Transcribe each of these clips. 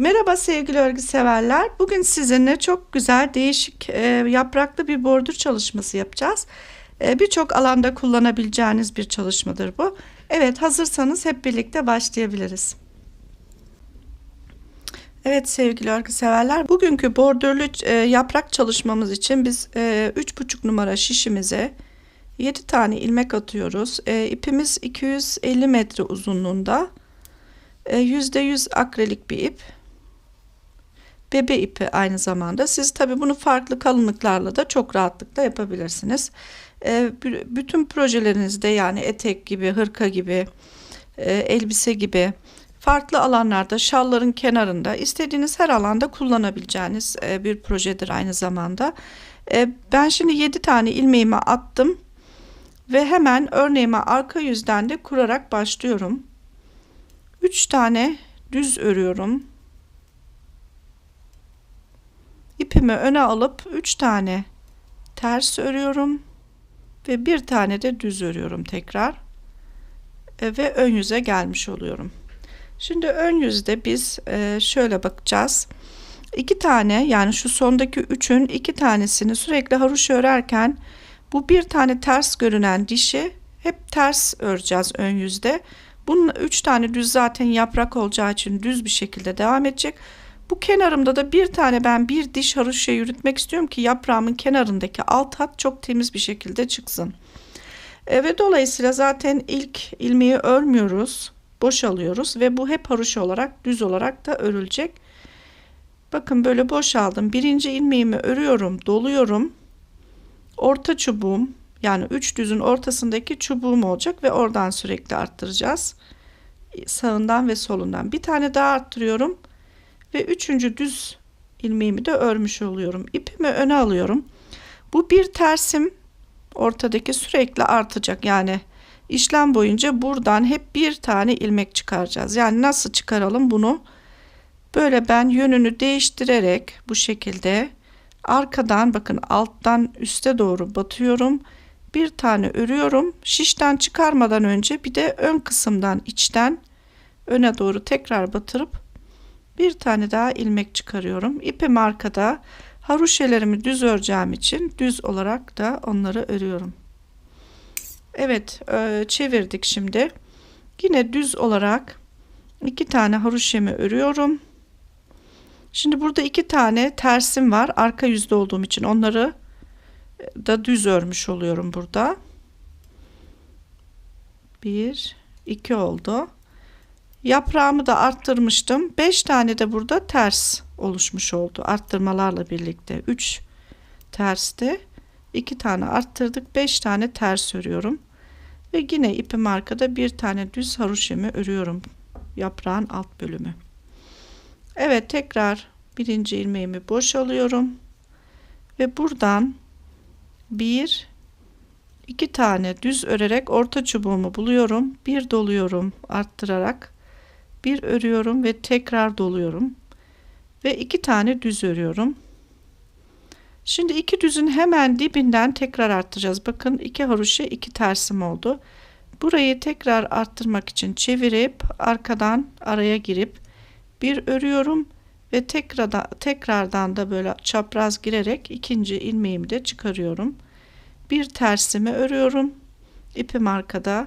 Merhaba sevgili örgü severler. Bugün sizinle çok güzel değişik e, yapraklı bir bordür çalışması yapacağız. E, Birçok alanda kullanabileceğiniz bir çalışmadır bu. Evet hazırsanız hep birlikte başlayabiliriz. Evet sevgili örgü severler. Bugünkü bordürlü e, yaprak çalışmamız için biz e, 3,5 numara şişimize 7 tane ilmek atıyoruz. E, ipimiz 250 metre uzunluğunda. %100 akrilik bir ip bebe ipi aynı zamanda. Siz tabi bunu farklı kalınlıklarla da çok rahatlıkla yapabilirsiniz. E, bütün projelerinizde yani etek gibi, hırka gibi, e, elbise gibi farklı alanlarda, şalların kenarında istediğiniz her alanda kullanabileceğiniz e, bir projedir aynı zamanda. E, ben şimdi 7 tane ilmeğimi attım ve hemen örneğime arka yüzden de kurarak başlıyorum. 3 tane düz örüyorum. İpimi öne alıp 3 tane ters örüyorum ve bir tane de düz örüyorum tekrar e, ve ön yüze gelmiş oluyorum. Şimdi ön yüzde biz e, şöyle bakacağız. İki tane yani şu sondaki üçün iki tanesini sürekli haroşa örerken bu bir tane ters görünen dişi hep ters öreceğiz ön yüzde. Bunun üç tane düz zaten yaprak olacağı için düz bir şekilde devam edecek. Bu kenarımda da bir tane ben bir diş haroşa yürütmek istiyorum ki yaprağımın kenarındaki alt hat çok temiz bir şekilde çıksın. E, ve dolayısıyla zaten ilk ilmeği örmüyoruz. Boşalıyoruz ve bu hep haroşa olarak düz olarak da örülecek. Bakın böyle boşaldım. Birinci ilmeğimi örüyorum, doluyorum. Orta çubuğum yani üç düzün ortasındaki çubuğum olacak ve oradan sürekli arttıracağız. Sağından ve solundan. Bir tane daha arttırıyorum ve üçüncü düz ilmeğimi de örmüş oluyorum. İpimi öne alıyorum. Bu bir tersim ortadaki sürekli artacak. Yani işlem boyunca buradan hep bir tane ilmek çıkaracağız. Yani nasıl çıkaralım bunu? Böyle ben yönünü değiştirerek bu şekilde arkadan bakın alttan üste doğru batıyorum. Bir tane örüyorum. Şişten çıkarmadan önce bir de ön kısımdan içten öne doğru tekrar batırıp bir tane daha ilmek çıkarıyorum. İpim arkada. Haroşelerimi düz öreceğim için düz olarak da onları örüyorum. Evet e, çevirdik şimdi. Yine düz olarak iki tane haroşemi örüyorum. Şimdi burada iki tane tersim var. Arka yüzde olduğum için onları da düz örmüş oluyorum burada. Bir, iki oldu. Yaprağımı da arttırmıştım. 5 tane de burada ters oluşmuş oldu. Arttırmalarla birlikte. 3 terste 2 tane arttırdık. 5 tane ters örüyorum. Ve yine ipim arkada bir tane düz haroşemi örüyorum. Yaprağın alt bölümü. Evet tekrar birinci ilmeğimi boşalıyorum. Ve buradan bir iki tane düz örerek orta çubuğumu buluyorum. Bir doluyorum arttırarak bir örüyorum ve tekrar doluyorum. Ve iki tane düz örüyorum. Şimdi iki düzün hemen dibinden tekrar arttıracağız. Bakın iki haroşa iki tersim oldu. Burayı tekrar arttırmak için çevirip arkadan araya girip bir örüyorum ve tekrardan, tekrardan da böyle çapraz girerek ikinci ilmeğimi de çıkarıyorum. Bir tersimi örüyorum. İpim arkada.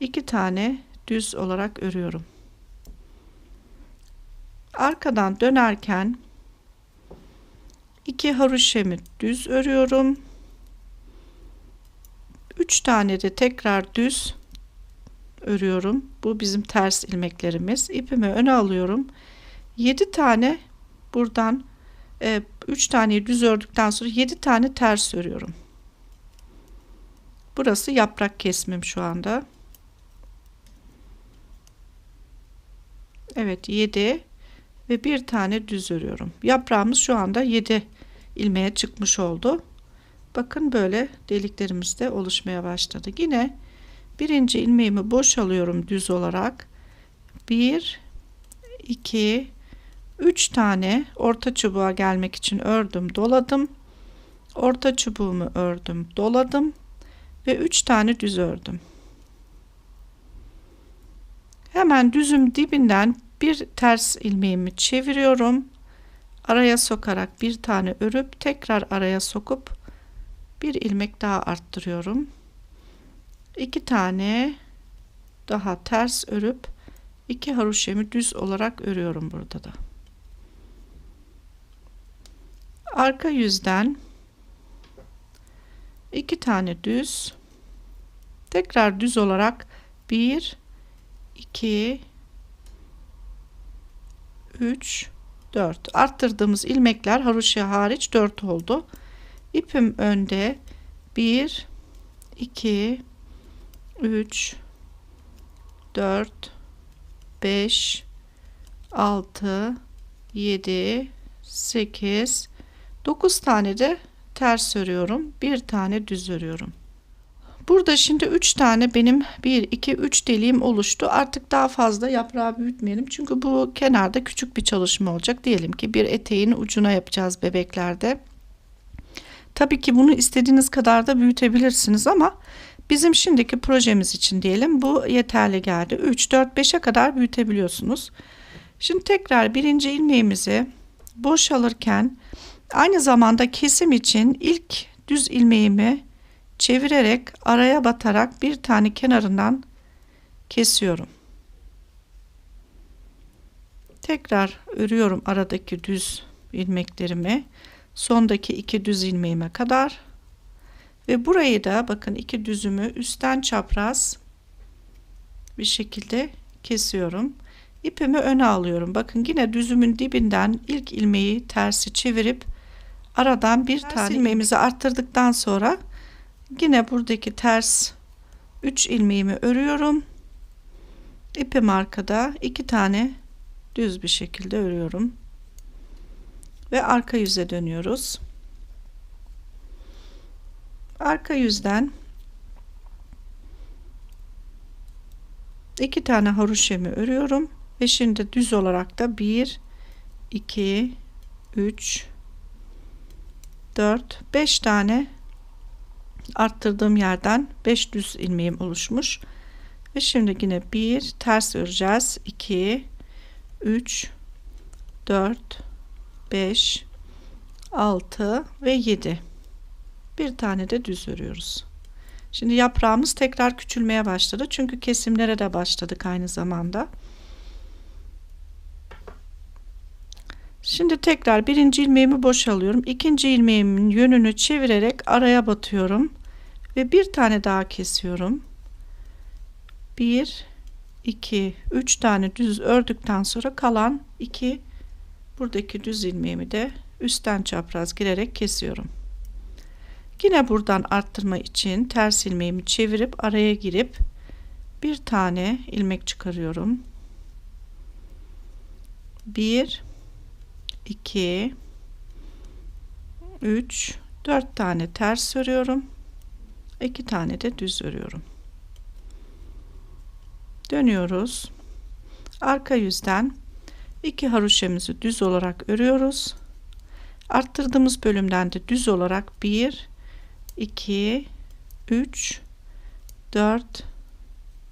İki tane düz olarak örüyorum arkadan dönerken iki haroşemi düz örüyorum. 3 tane de tekrar düz örüyorum. Bu bizim ters ilmeklerimiz. İpimi öne alıyorum. 7 tane buradan 3 e, tane düz ördükten sonra 7 tane ters örüyorum. Burası yaprak kesmim şu anda. Evet 7 ve bir tane düz örüyorum. Yaprağımız şu anda 7 ilmeğe çıkmış oldu. Bakın böyle deliklerimiz de oluşmaya başladı. Yine birinci ilmeğimi boşalıyorum düz olarak. 1 2 3 tane orta çubuğa gelmek için ördüm, doladım. Orta çubuğumu ördüm, doladım ve 3 tane düz ördüm. Hemen düzüm dibinden bir ters ilmeğimi çeviriyorum. Araya sokarak bir tane örüp tekrar araya sokup bir ilmek daha arttırıyorum. İki tane daha ters örüp iki haroşemi düz olarak örüyorum burada da. Arka yüzden iki tane düz tekrar düz olarak 1 2 3 4 arttırdığımız ilmekler haroşa hariç 4 oldu. İpim önde 1 2 3 4 5 6 7 8 9 tane de ters örüyorum. Bir tane düz örüyorum. Burada şimdi 3 tane benim 1 2 3 deliğim oluştu. Artık daha fazla yaprağı büyütmeyelim. Çünkü bu kenarda küçük bir çalışma olacak. Diyelim ki bir eteğin ucuna yapacağız bebeklerde. Tabii ki bunu istediğiniz kadar da büyütebilirsiniz ama bizim şimdiki projemiz için diyelim bu yeterli geldi. 3 4 5'e kadar büyütebiliyorsunuz. Şimdi tekrar birinci ilmeğimizi boşalırken aynı zamanda kesim için ilk düz ilmeğimi çevirerek araya batarak bir tane kenarından kesiyorum. Tekrar örüyorum aradaki düz ilmeklerimi sondaki iki düz ilmeğime kadar ve burayı da bakın iki düzümü üstten çapraz bir şekilde kesiyorum. İpimi öne alıyorum. Bakın yine düzümün dibinden ilk ilmeği tersi çevirip aradan bir ters tane ilmeğimizi arttırdıktan sonra yine buradaki ters 3 ilmeğimi örüyorum. İpim arkada iki tane düz bir şekilde örüyorum. Ve arka yüze dönüyoruz. Arka yüzden iki tane haroşemi örüyorum ve şimdi düz olarak da 1 2 3 4 5 tane arttırdığım yerden 5 düz ilmeğim oluşmuş. Ve şimdi yine bir ters öreceğiz. 2 3 4 5 6 ve 7 bir tane de düz örüyoruz. Şimdi yaprağımız tekrar küçülmeye başladı. Çünkü kesimlere de başladık aynı zamanda. Şimdi tekrar birinci ilmeğimi boşalıyorum. İkinci ilmeğimin yönünü çevirerek araya batıyorum. Ve bir tane daha kesiyorum. Bir, iki, üç tane düz ördükten sonra kalan iki buradaki düz ilmeğimi de üstten çapraz girerek kesiyorum. Yine buradan arttırma için ters ilmeğimi çevirip araya girip bir tane ilmek çıkarıyorum. Bir 2 3 4 tane ters örüyorum 2 tane de düz örüyorum. Dönüyoruz. Arka yüzden iki haroşemizi düz olarak örüyoruz. Arttırdığımız bölümden de düz olarak 1 2 3 4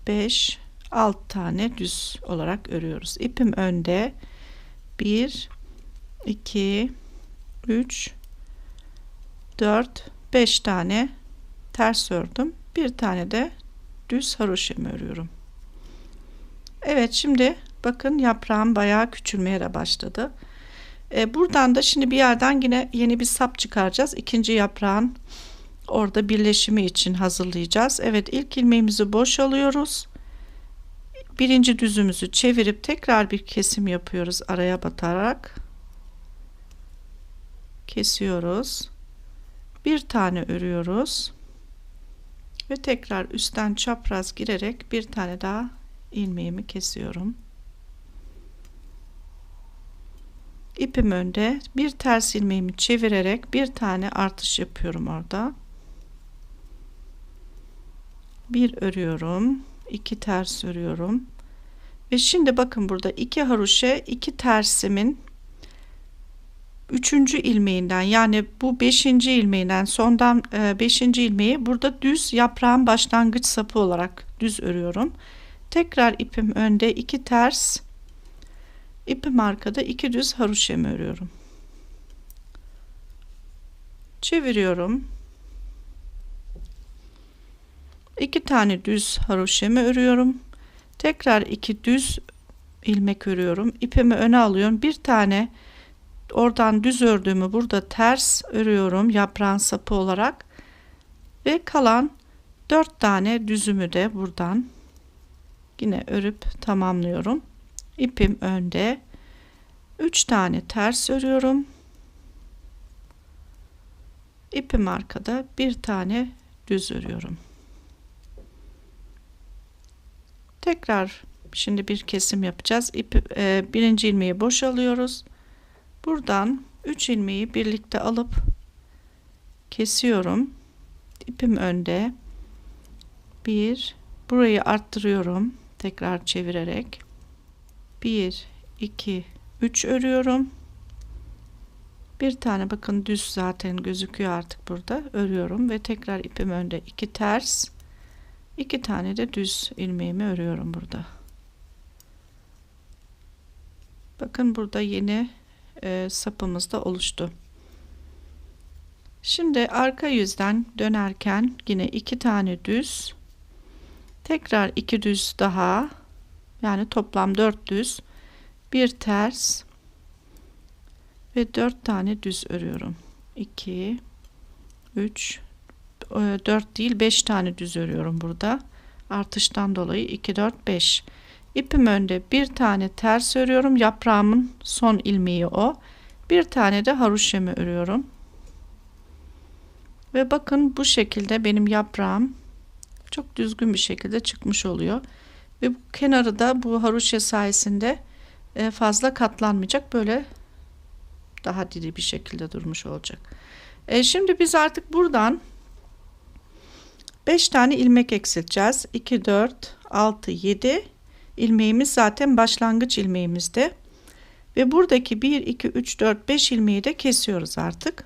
5 6 tane düz olarak örüyoruz. İpim önde. 1 2 3 4 5 tane ters ördüm. Bir tane de düz haroşemi örüyorum. Evet şimdi bakın yaprağım bayağı küçülmeye de başladı. E, buradan da şimdi bir yerden yine yeni bir sap çıkaracağız. İkinci yaprağın orada birleşimi için hazırlayacağız. Evet ilk ilmeğimizi boş alıyoruz. Birinci düzümüzü çevirip tekrar bir kesim yapıyoruz araya batarak. Kesiyoruz. Bir tane örüyoruz. Ve tekrar üstten çapraz girerek bir tane daha ilmeğimi kesiyorum. İpim önde bir ters ilmeğimi çevirerek bir tane artış yapıyorum orada. Bir örüyorum. iki ters örüyorum. Ve şimdi bakın burada iki haroşa iki tersimin üçüncü ilmeğinden yani bu beşinci ilmeğinden sondan e, beşinci ilmeği burada düz yaprağın başlangıç sapı olarak düz örüyorum. Tekrar ipim önde iki ters ipim arkada iki düz haroşemi örüyorum. Çeviriyorum. İki tane düz haroşemi örüyorum. Tekrar iki düz ilmek örüyorum. İpimi öne alıyorum. Bir tane oradan düz ördüğümü burada ters örüyorum yaprağın sapı olarak ve kalan dört tane düzümü de buradan yine örüp tamamlıyorum. İpim önde. Üç tane ters örüyorum. İpim arkada bir tane düz örüyorum. Tekrar şimdi bir kesim yapacağız. İp, e, birinci ilmeği boşalıyoruz. Buradan 3 ilmeği birlikte alıp kesiyorum. İpim önde. Bir, burayı arttırıyorum. Tekrar çevirerek. 1, 2, 3 örüyorum. Bir tane bakın düz zaten gözüküyor artık burada. Örüyorum ve tekrar ipim önde. 2 ters. 2 tane de düz ilmeğimi örüyorum burada. Bakın burada yeni e, sapımız da oluştu. Şimdi arka yüzden dönerken yine iki tane düz tekrar iki düz daha yani toplam dört düz bir ters ve dört tane düz örüyorum. 2 3 4 değil 5 tane düz örüyorum burada. Artıştan dolayı 2 4 5 ipim önde bir tane ters örüyorum yaprağımın son ilmeği o bir tane de haroşemi örüyorum ve bakın bu şekilde benim yaprağım çok düzgün bir şekilde çıkmış oluyor. Ve bu kenarı da bu haroşa sayesinde e, fazla katlanmayacak. Böyle daha diri bir şekilde durmuş olacak. E şimdi biz artık buradan 5 tane ilmek eksilteceğiz. 2, 4, 6, 7 ilmeğimiz zaten başlangıç ilmeğimizde. Ve buradaki 1, 2, 3, 4, 5 ilmeği de kesiyoruz artık.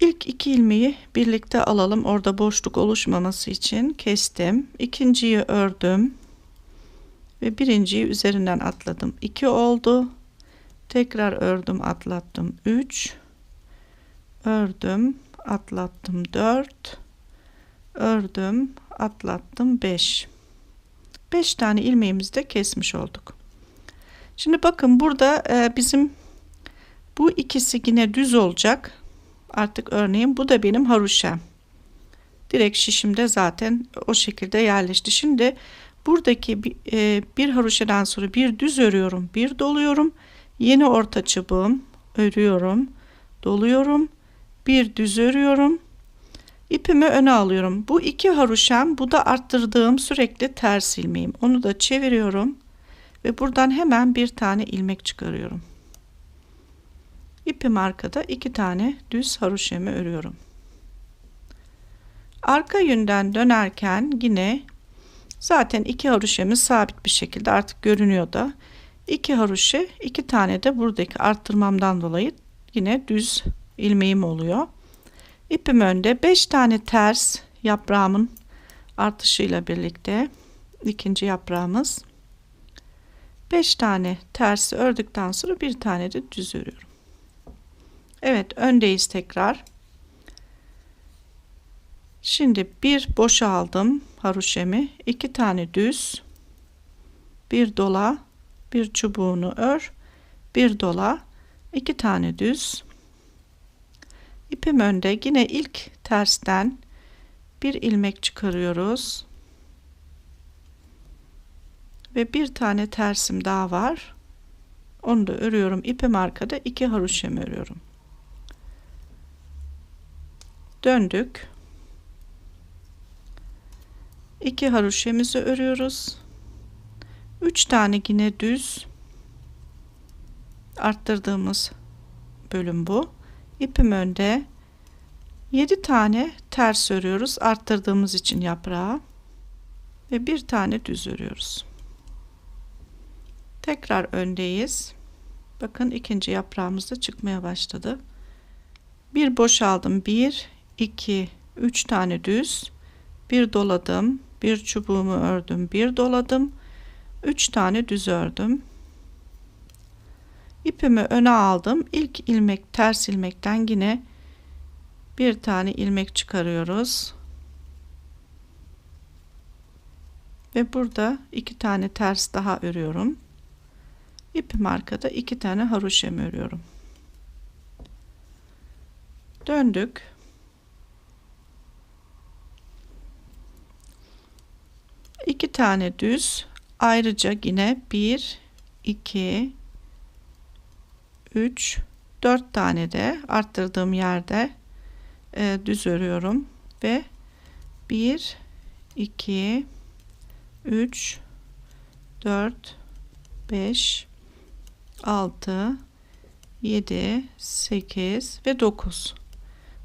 İlk iki ilmeği birlikte alalım. Orada boşluk oluşmaması için kestim. İkinciyi ördüm. Ve birinciyi üzerinden atladım. 2 oldu. Tekrar ördüm, atlattım. 3 ördüm, atlattım. 4 ördüm, atlattım. 5 5 tane ilmeğimizi de kesmiş olduk. Şimdi bakın burada e, bizim bu ikisi yine düz olacak artık örneğin bu da benim haruşem. Direkt şişimde zaten o şekilde yerleşti. Şimdi buradaki e, bir haroşadan sonra bir düz örüyorum, bir doluyorum. Yeni orta çubuğum örüyorum, doluyorum, bir düz örüyorum. İpimi öne alıyorum. Bu iki haroşam, bu da arttırdığım sürekli ters ilmeğim. Onu da çeviriyorum ve buradan hemen bir tane ilmek çıkarıyorum. İpim arkada iki tane düz haroşemi örüyorum. Arka yönden dönerken yine zaten iki haroşemiz sabit bir şekilde artık görünüyor da iki haroşe iki tane de buradaki arttırmamdan dolayı yine düz ilmeğim oluyor. İpim önde 5 tane ters yaprağımın artışıyla birlikte ikinci yaprağımız 5 tane tersi ördükten sonra bir tane de düz örüyorum. Evet öndeyiz tekrar. Şimdi bir boşa aldım haroşemi. iki tane düz. Bir dola. Bir çubuğunu ör. Bir dola. iki tane düz. İpim önde. Yine ilk tersten bir ilmek çıkarıyoruz. Ve bir tane tersim daha var. Onu da örüyorum. İpim arkada iki haroşem örüyorum döndük. İki haroşemizi örüyoruz. Üç tane yine düz arttırdığımız bölüm bu. İpim önde. 7 tane ters örüyoruz arttırdığımız için yaprağı ve bir tane düz örüyoruz. Tekrar öndeyiz. Bakın ikinci yaprağımız da çıkmaya başladı. Bir boşaldım. Bir, 2 3 tane düz bir doladım bir çubuğumu ördüm bir doladım 3 tane düz ördüm. İpimi öne aldım. İlk ilmek ters ilmekten yine bir tane ilmek çıkarıyoruz. Ve burada iki tane ters daha örüyorum. İpim arkada iki tane haroşem örüyorum. Döndük. iki tane düz ayrıca yine 1 2 3 4 tane de arttırdığım yerde e, düz örüyorum ve 1 2 3 4 5 6 7 8 ve 9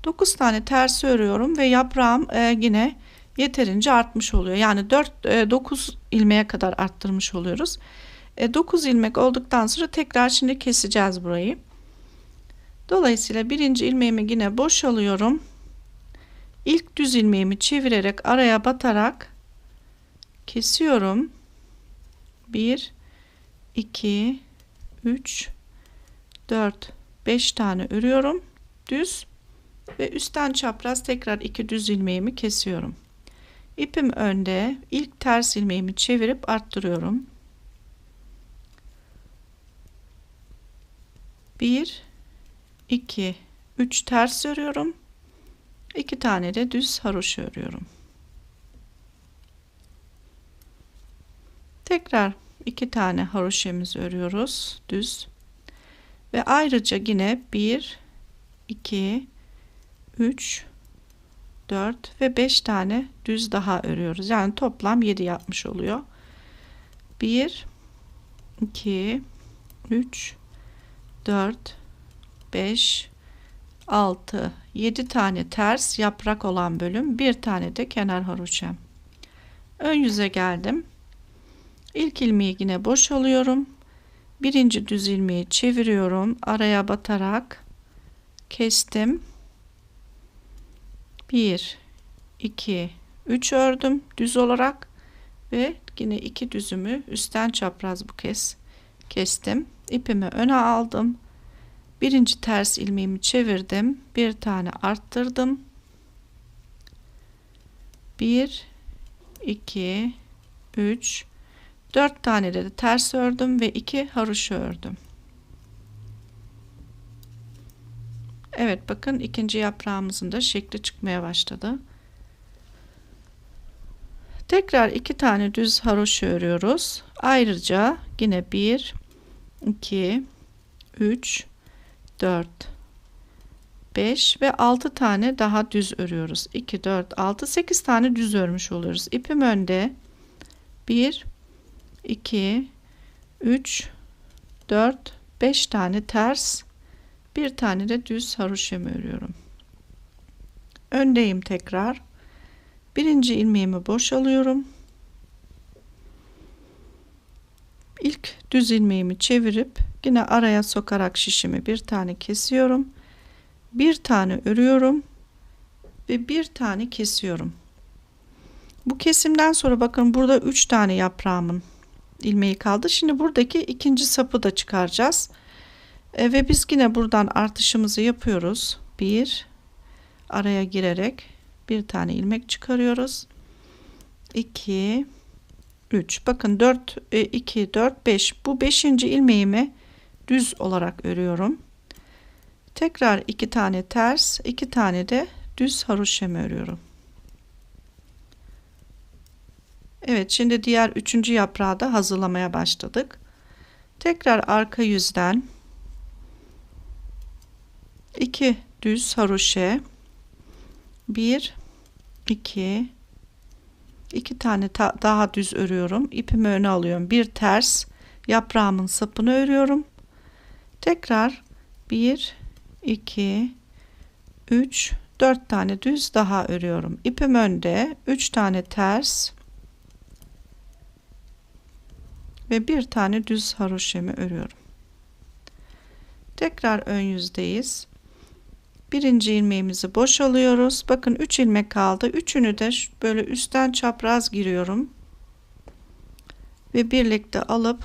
9 tane ters örüyorum ve yaprağım e, yine yeterince artmış oluyor. Yani 4 9 e, ilmeğe kadar arttırmış oluyoruz. 9 e, ilmek olduktan sonra tekrar şimdi keseceğiz burayı. Dolayısıyla birinci ilmeğimi yine boşalıyorum. İlk düz ilmeğimi çevirerek araya batarak kesiyorum. 1 2 3 4 5 tane örüyorum. Düz ve üstten çapraz tekrar iki düz ilmeğimi kesiyorum. İpim önde. ilk ters ilmeğimi çevirip arttırıyorum. 1 2 3 ters örüyorum. 2 tane de düz haroşa örüyorum. Tekrar 2 tane haroşemizi örüyoruz düz. Ve ayrıca yine 1 2 3 4 ve 5 tane düz daha örüyoruz. Yani toplam 7 yapmış oluyor. 1 2 3 4 5 6 7 tane ters yaprak olan bölüm bir tane de kenar haroşam ön yüze geldim. İlk ilmeği yine boşalıyorum. Birinci düz ilmeği çeviriyorum. Araya batarak kestim. 1 2 3 ördüm düz olarak ve yine iki düzümü üstten çapraz bu kez kestim ipimi öne aldım birinci ters ilmeğimi çevirdim bir tane arttırdım 1 2 3 4 tane de ters ördüm ve 2 haroşa ördüm Evet bakın ikinci yaprağımızın da şekli çıkmaya başladı. Tekrar iki tane düz haroşa örüyoruz. Ayrıca yine 1 2 3 4 5 ve 6 tane daha düz örüyoruz. 2 4 6 8 tane düz örmüş oluyoruz. İpim önde. 1 2 3 4 5 tane ters bir tane de düz haroşa örüyorum. Öndeyim tekrar. Birinci ilmeğimi boşalıyorum. İlk düz ilmeğimi çevirip yine araya sokarak şişimi bir tane kesiyorum. Bir tane örüyorum ve bir tane kesiyorum. Bu kesimden sonra bakın burada üç tane yaprağımın ilmeği kaldı. Şimdi buradaki ikinci sapı da çıkaracağız. E, ve biz yine buradan artışımızı yapıyoruz. Bir araya girerek bir tane ilmek çıkarıyoruz. 2 3 bakın 4 2 4 5 bu 5. ilmeğimi düz olarak örüyorum. Tekrar iki tane ters, iki tane de düz haroşem örüyorum. Evet, şimdi diğer üçüncü yaprağı da hazırlamaya başladık. Tekrar arka yüzden 2 düz haroşe 1 2 2 tane daha düz örüyorum. İpimi öne alıyorum. Bir ters yaprağımın sapını örüyorum. Tekrar 1 2 3 4 tane düz daha örüyorum. İpim önde 3 tane ters ve bir tane düz haroşemi örüyorum. Tekrar ön yüzdeyiz birinci ilmeğimizi boşalıyoruz. Bakın 3 ilmek kaldı. Üçünü de böyle üstten çapraz giriyorum. ve birlikte alıp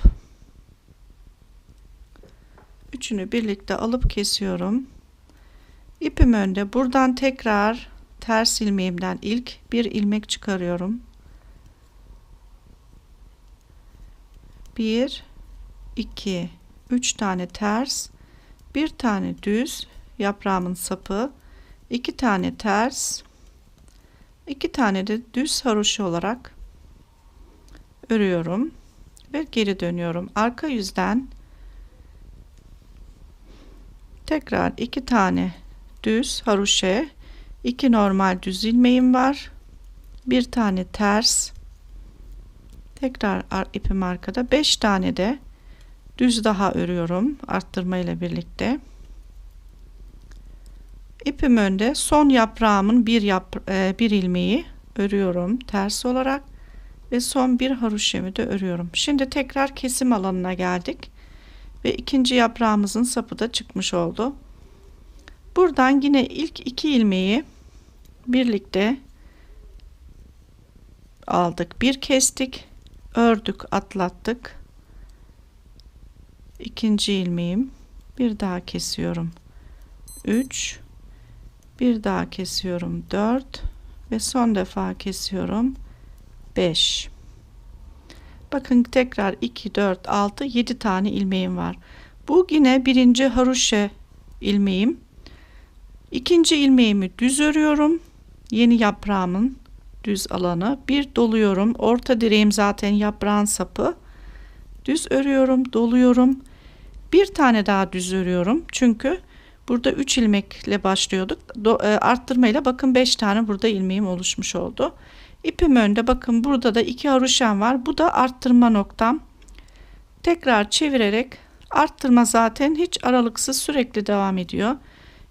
üçünü birlikte alıp kesiyorum. İpim önde. Buradan tekrar ters ilmeğimden ilk bir ilmek çıkarıyorum. Bir, iki, üç tane ters, bir tane düz yaprağımın sapı, iki tane ters, iki tane de düz haroşa olarak örüyorum ve geri dönüyorum. Arka yüzden tekrar iki tane düz haroşa, iki normal düz ilmeğim var. Bir tane ters. Tekrar ipim arkada. Beş tane de düz daha örüyorum arttırma ile birlikte. İpim önde son yaprağımın bir yap e, bir ilmeği örüyorum ters olarak ve son bir haroşemi de örüyorum. Şimdi tekrar kesim alanına geldik ve ikinci yaprağımızın sapı da çıkmış oldu. Buradan yine ilk iki ilmeği birlikte aldık. Bir kestik, ördük, atlattık. İkinci ilmeğim. Bir daha kesiyorum. 3 bir daha kesiyorum 4 ve son defa kesiyorum 5 bakın tekrar 2 4 6 7 tane ilmeğim var. Bu yine birinci haroşa ilmeğim. İkinci ilmeğimi düz örüyorum. Yeni yaprağımın düz alanı. Bir doluyorum. Orta direğim zaten yaprağın sapı. Düz örüyorum doluyorum. Bir tane daha düz örüyorum. Çünkü burada 3 ilmekle başlıyorduk. Do, e, arttırma ile bakın 5 tane burada ilmeğim oluşmuş oldu. İpim önde bakın burada da 2 haroşam var. Bu da arttırma noktam. Tekrar çevirerek arttırma zaten hiç aralıksız sürekli devam ediyor.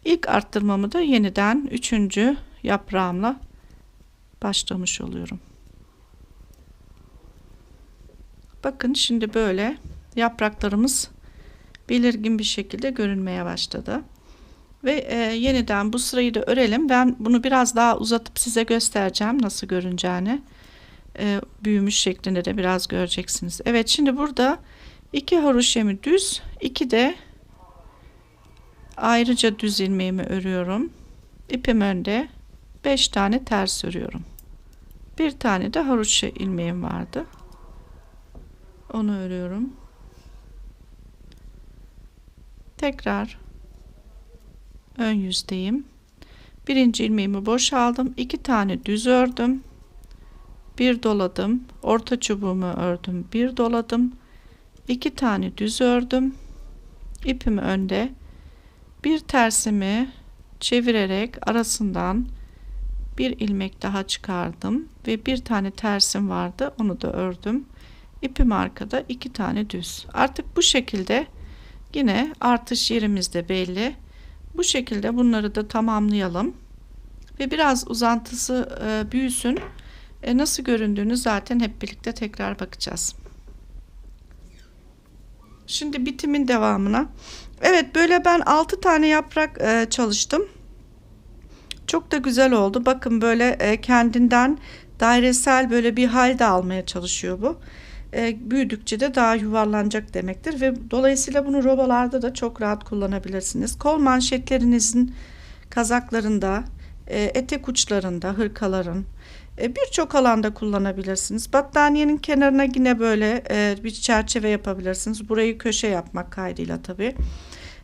İlk arttırmamı da yeniden 3. yaprağımla başlamış oluyorum. Bakın şimdi böyle yapraklarımız belirgin bir şekilde görünmeye başladı. Ve e, yeniden bu sırayı da örelim. Ben bunu biraz daha uzatıp size göstereceğim nasıl görüneceğini. E, büyümüş şeklinde de biraz göreceksiniz. Evet şimdi burada iki haroşemi düz, iki de ayrıca düz ilmeğimi örüyorum. İpim önde 5 tane ters örüyorum. Bir tane de haroşa ilmeğim vardı. Onu örüyorum. Tekrar ön yüzdeyim. Birinci ilmeğimi boşaldım. iki tane düz ördüm. Bir doladım. Orta çubuğumu ördüm. Bir doladım. iki tane düz ördüm. İpimi önde. Bir tersimi çevirerek arasından bir ilmek daha çıkardım ve bir tane tersim vardı onu da ördüm ipim arkada iki tane düz artık bu şekilde Yine artış yerimiz de belli. Bu şekilde bunları da tamamlayalım. Ve biraz uzantısı e, büyüsün. E, nasıl göründüğünü zaten hep birlikte tekrar bakacağız. Şimdi bitimin devamına. Evet böyle ben 6 tane yaprak e, çalıştım. Çok da güzel oldu. Bakın böyle e, kendinden dairesel böyle bir hal de almaya çalışıyor bu e, büyüdükçe de daha yuvarlanacak demektir ve dolayısıyla bunu robalarda da çok rahat kullanabilirsiniz. Kol manşetlerinizin kazaklarında, e, etek uçlarında, hırkaların e, birçok alanda kullanabilirsiniz. Battaniyenin kenarına yine böyle e, bir çerçeve yapabilirsiniz. Burayı köşe yapmak kaydıyla tabii.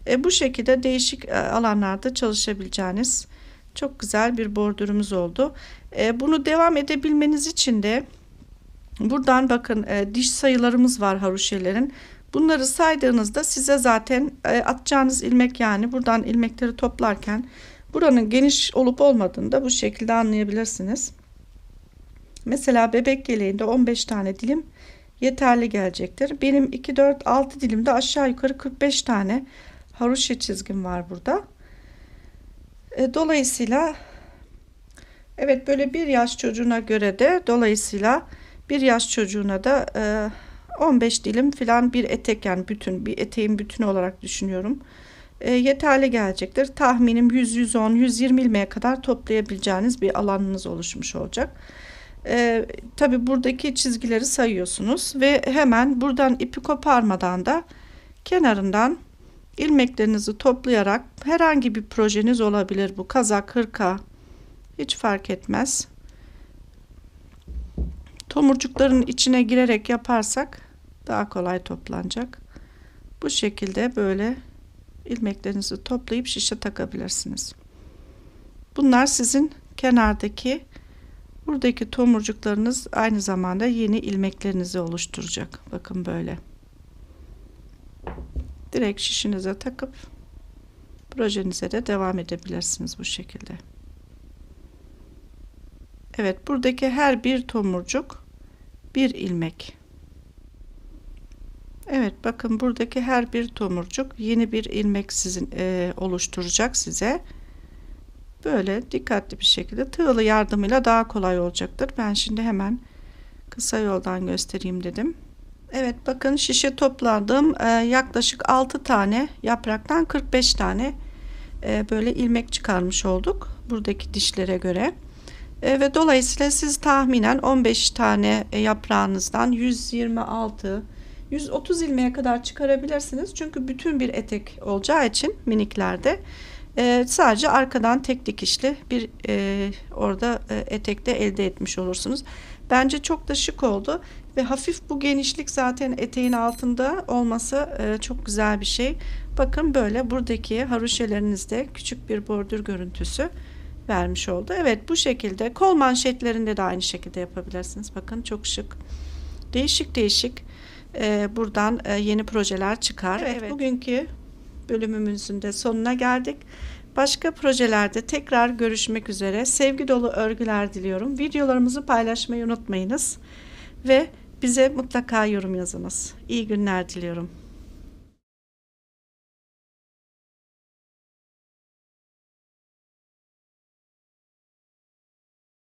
E, bu şekilde değişik e, alanlarda çalışabileceğiniz çok güzel bir bordürümüz oldu. E, bunu devam edebilmeniz için de Buradan bakın e, diş sayılarımız var haroşelerin. Bunları saydığınızda size zaten e, atacağınız ilmek yani buradan ilmekleri toplarken buranın geniş olup olmadığını da bu şekilde anlayabilirsiniz. Mesela bebek yeleğinde 15 tane dilim yeterli gelecektir. Benim 2, 4, 6 dilimde aşağı yukarı 45 tane haroşa çizgim var burada. E, dolayısıyla evet böyle bir yaş çocuğuna göre de dolayısıyla bir yaş çocuğuna da e, 15 dilim falan bir etek yani bütün bir eteğin bütünü olarak düşünüyorum. E, yeterli gelecektir. Tahminim 100, 110, 120 ilmeğe kadar toplayabileceğiniz bir alanınız oluşmuş olacak. E, Tabi buradaki çizgileri sayıyorsunuz ve hemen buradan ipi koparmadan da kenarından ilmeklerinizi toplayarak herhangi bir projeniz olabilir bu kazak hırka hiç fark etmez tomurcukların içine girerek yaparsak daha kolay toplanacak. Bu şekilde böyle ilmeklerinizi toplayıp şişe takabilirsiniz. Bunlar sizin kenardaki buradaki tomurcuklarınız aynı zamanda yeni ilmeklerinizi oluşturacak. Bakın böyle. Direkt şişinize takıp projenize de devam edebilirsiniz bu şekilde. Evet buradaki her bir tomurcuk bir ilmek. Evet bakın buradaki her bir tomurcuk yeni bir ilmek sizin e, oluşturacak size. Böyle dikkatli bir şekilde tığlı yardımıyla daha kolay olacaktır. Ben şimdi hemen kısa yoldan göstereyim dedim. Evet bakın şişe topladım. Ee, yaklaşık 6 tane yapraktan 45 tane e, böyle ilmek çıkarmış olduk. Buradaki dişlere göre. E, ve dolayısıyla siz tahminen 15 tane e, yaprağınızdan 126 130 ilmeğe kadar çıkarabilirsiniz. Çünkü bütün bir etek olacağı için miniklerde e, sadece arkadan tek dikişli bir e, orada e, etekte elde etmiş olursunuz. Bence çok da şık oldu ve hafif bu genişlik zaten eteğin altında olması e, çok güzel bir şey. Bakın böyle buradaki haroşelerinizde küçük bir bordür görüntüsü vermiş oldu. Evet bu şekilde kol manşetlerinde de aynı şekilde yapabilirsiniz. Bakın çok şık. Değişik değişik e, buradan e, yeni projeler çıkar. Evet, evet. Bugünkü bölümümüzün de sonuna geldik. Başka projelerde tekrar görüşmek üzere. Sevgi dolu örgüler diliyorum. Videolarımızı paylaşmayı unutmayınız. Ve bize mutlaka yorum yazınız. İyi günler diliyorum.